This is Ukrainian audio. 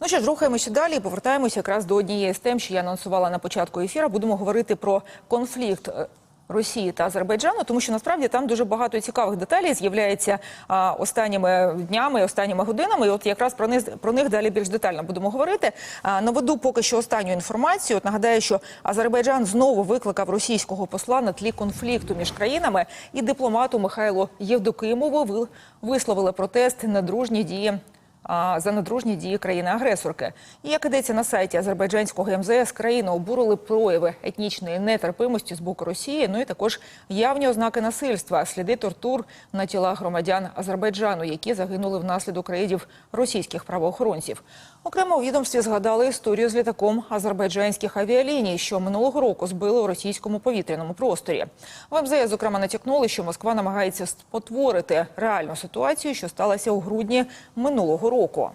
Ну що ж, рухаємося далі. і Повертаємося якраз до однієї з тем, що я анонсувала на початку ефіру. Будемо говорити про конфлікт. е, Росії та Азербайджану, тому що насправді там дуже багато цікавих деталей з'являється останніми днями, останніми годинами. І от якраз про них про них далі більш детально будемо говорити. А, наведу поки що останню інформацію. От нагадаю, що Азербайджан знову викликав російського посла на тлі конфлікту між країнами, і дипломату Михайлу Євдокимову ви- висловили протест на дружні дії за недружні дії країни-агресорки. І як ідеться на сайті азербайджанського МЗС, країну обурили прояви етнічної нетерпимості з боку Росії. Ну і також явні ознаки насильства, сліди тортур на тілах громадян Азербайджану, які загинули внаслідок рейдів російських правоохоронців. Окремо у відомстві згадали історію з літаком азербайджанських авіаліній, що минулого року збили у російському повітряному просторі. В МЗС, зокрема, натякнули, що Москва намагається спотворити реальну ситуацію, що сталася у грудні минулого року.